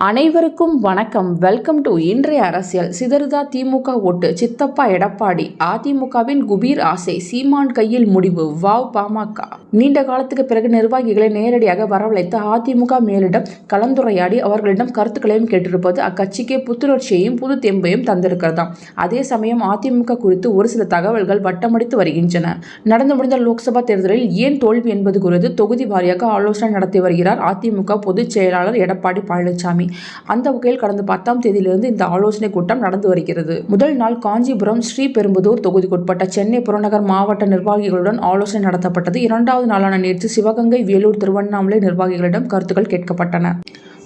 அனைவருக்கும் வணக்கம். Welcome to இன்றைய அரசியல். சிதறுதா திமுக ஓட்டு. சித்தப்பா எடப்பாடி. அதிமுகவின் குபீர் ஆசை. சீமான் கையில் முடிவு. வாவ் பாமக. நீண்ட காலத்துக்கு பிறகு நிர்வாகிகளை நேரடியாக வரவழைத்து அதிமுக மேலிடம் கலந்துரையாடி அவர்களிடம் கருத்துக்களையும் கேட்டிருப்பது அக்கட்சிக்கு புத்துணர்ச்சியையும் புது தெம்பையும் தந்திருக்கிறதாம். அதே சமயம் அதிமுக குறித்து ஒரு சில தகவல்கள் வட்டமடித்து வருகின்றன. நடந்து முடிந்த லோக்சபா தேர்தலில் ஏன் தோல்வி என்பது குறித்து தொகுதி வாரியாக ஆலோசனை நடத்தி வருகிறார் அதிமுக பொதுச் செயலாளர் எடப்பாடி பழனிசாமி. அந்த வகையில் கடந்த பத்தாம் தேதியிலிருந்து இந்த ஆலோசனை கூட்டம் நடந்து வருகிறது. முதல் நாள் காஞ்சிபுரம் ஸ்ரீபெரும்புதூர் தொகுதிக்குட்பட்ட சென்னை புறநகர் மாவட்ட நிர்வாகிகளுடன் ஆலோசனை நடத்தப்பட்டது. இரண்டாவது நாளான நேற்று சிவகங்கை வேலூர் திருவண்ணாமலை நிர்வாகிகளிடம் கருத்துக்கள் கேட்கப்பட்டன.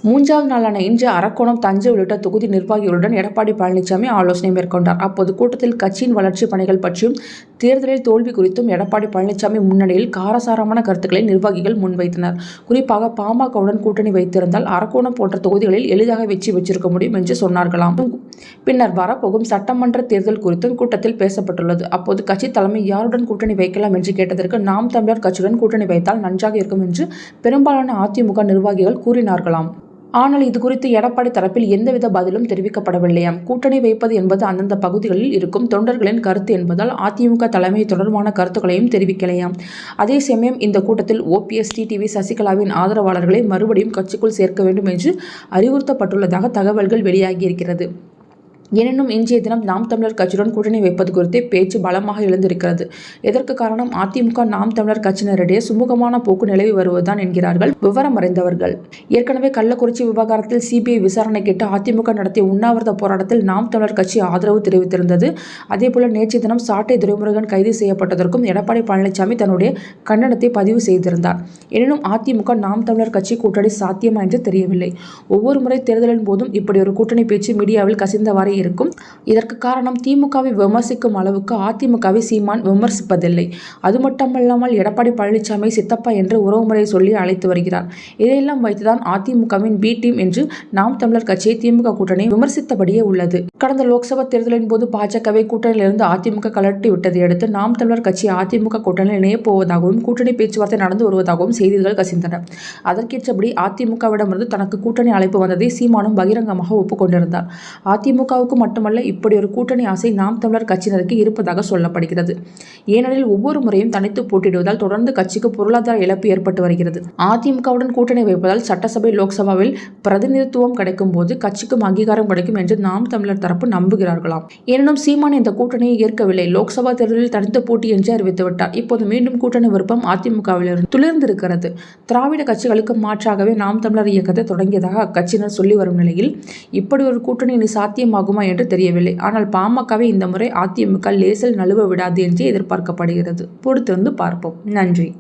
மூன்றாவது நாளான இன்று அரக்கோணம் தஞ்சை உள்ளிட்ட தொகுதி நிர்வாகிகளுடன் எடப்பாடி பழனிசாமி ஆலோசனை மேற்கொண்டார். அப்போது கூட்டத்தில் கட்சியின் வளர்ச்சி பணிகள் பற்றியும் தேர்தலில் தோல்வி குறித்தும் எடப்பாடி பழனிசாமி முன்னணியில் காரசாரமான கருத்துக்களை நிர்வாகிகள் முன்வைத்தனர். குறிப்பாக பாமகவுடன் கூட்டணி வைத்திருந்தால் அரக்கோணம் போன்ற தொகுதிகளில் எளிதாக வெற்றி வச்சிருக்க முடியும் என்று சொன்னார்களாம். பின்னர் வரப்போகும் சட்டமன்ற தேர்தல் குறித்தும் கூட்டத்தில் பேசப்பட்டுள்ளது. அப்போது கட்சி தலைமை யாருடன் கூட்டணி வைக்கலாம் என்று கேட்டதற்கு நாம் தமிழர் கட்சியுடன் கூட்டணி வைத்தால் நன்றாக இருக்கும் என்று பெரும்பாலான அதிமுக நிர்வாகிகள் கூறினார்களாம். ஆனால் இது குறித்து எடப்பாடி தரப்பில் எந்தவித பதிலும் தெரிவிக்கப்படவில்லையாம் கூட்டணி வைப்பது என்பது அந்தந்த பகுதிகளில் இருக்கும் தொண்டர்களின் கருத்து என்பதால் அதிமுக தலைமை தொடர்பான கருத்துக்களையும் தெரிவிக்கலையாம் அதே சமயம் இந்த கூட்டத்தில் ஓபிஎஸ் டிடிவி சசிகலாவின் ஆதரவாளர்களை மறுபடியும் கட்சிக்குள் சேர்க்க வேண்டும் என்று அறிவுறுத்தப்பட்டுள்ளதாக தகவல்கள் வெளியாகியிருக்கிறது. எனினும் இன்றைய தினம் நாம் தமிழர் கட்சியுடன் கூட்டணி வைப்பது குறித்து பேச்சு பலமாக எழுந்திருக்கிறது. இதற்கு காரணம் அதிமுக நாம் தமிழர் கட்சியினரிடையே சுமூகமான போக்கு நிலவி வருவதுதான் என்கிறார்கள் விவரம் அறிந்தவர்கள். ஏற்கனவே கள்ளக்குறிச்சி விவகாரத்தில் சிபிஐ விசாரணை கேட்டு அதிமுக நடத்திய உண்ணாவிரத போராட்டத்தில் நாம் தமிழர் கட்சி ஆதரவு தெரிவித்திருந்தது. அதேபோல நேற்றைய தினம் சாட்டை துரைமுருகன் கைது செய்யப்பட்டதற்கும் எடப்பாடி பழனிசாமி தன்னுடைய கண்டனத்தை பதிவு செய்திருந்தார். எனினும் அதிமுக நாம் தமிழர் கட்சி கூட்டணி சாத்தியமா என்று தெரியவில்லை. ஒவ்வொரு முறை தேர்தலின் போதும் இப்படி ஒரு கூட்டணி பேச்சு மீடியாவில் கசிந்தவாறு இருக்கும். இதற்கு காரணம் திமுகவை விமர்சிக்கும் அளவுக்கு அதிமுகவை சீமான் விமர்சிப்பதில்லை. அது மட்டுமல்லாமல் எடப்பாடி பழனிசாமி சித்தப்பா என்று உறவுமுறை சொல்லி அழைத்து வருகிறார். இதையெல்லாம் வைத்துதான் அதிமுகவின் பி டீம் என்று நாம் தமிழர் கட்சியை திமுக கூட்டணி விமர்சித்தபடியே உள்ளது. கடந்த லோக்சபா தேர்தலின் போது பாஜகவை கூட்டணியிலிருந்து அதிமுக கலட்டி விட்டதை அடுத்து நாம் தமிழர் கட்சி அதிமுக கூட்டணியில் இணையப் போவதாகவும் கூட்டணி பேச்சுவார்த்தை நடந்து வருவதாகவும் செய்திகள் கசிந்தன. அதற்கேற்றபடி அதிமுகவிடமிருந்து தனக்கு கூட்டணி அழைப்பு வந்ததை சீமானும் பகிரங்கமாக ஒப்புக்கொண்டிருந்தார். அதிமுக திமுகவுக்கு மட்டுமல்ல இப்படி ஒரு கூட்டணி ஆசை நாம் தமிழர் கட்சியினருக்கு இருப்பதாக சொல்லப்படுகிறது. ஏனெனில் ஒவ்வொரு முறையும் தனித்து போட்டியிடுவதால் தொடர்ந்து கட்சிக்கு பொருளாதார இழப்பு ஏற்பட்டு வருகிறது. அதிமுகவுடன் கூட்டணி வைப்பதால் சட்டசபை லோக்சபாவில் பிரதிநிதித்துவம் கிடைக்கும் போது கட்சிக்கும் அங்கீகாரம் கிடைக்கும் என்று நாம் தமிழர் தரப்பு நம்புகிறார்களாம். எனினும் சீமான் இந்த கூட்டணியை ஏற்கவில்லை. லோக்சபா தேர்தலில் தனித்து போட்டி என்று அறிவித்துவிட்டார். இப்போது மீண்டும் கூட்டணி விருப்பம் அதிமுகவிலிருந்து துளிர்ந்திருக்கிறது. திராவிட கட்சிகளுக்கு மாற்றாகவே நாம் தமிழர் இயக்கத்தை தொடங்கியதாக அக்கட்சியினர் சொல்லி வரும் நிலையில் இப்படி ஒரு கூட்டணி இனி சாத்தியமாகும் என்று தெரியவில்லை. ஆனால் பாமகவை இந்த முறை அதிமுக லேசில் நழுவ விடாது என்று எதிர்பார்க்கப்படுகிறது. பொறுத்திருந்து பார்ப்போம். நன்றி.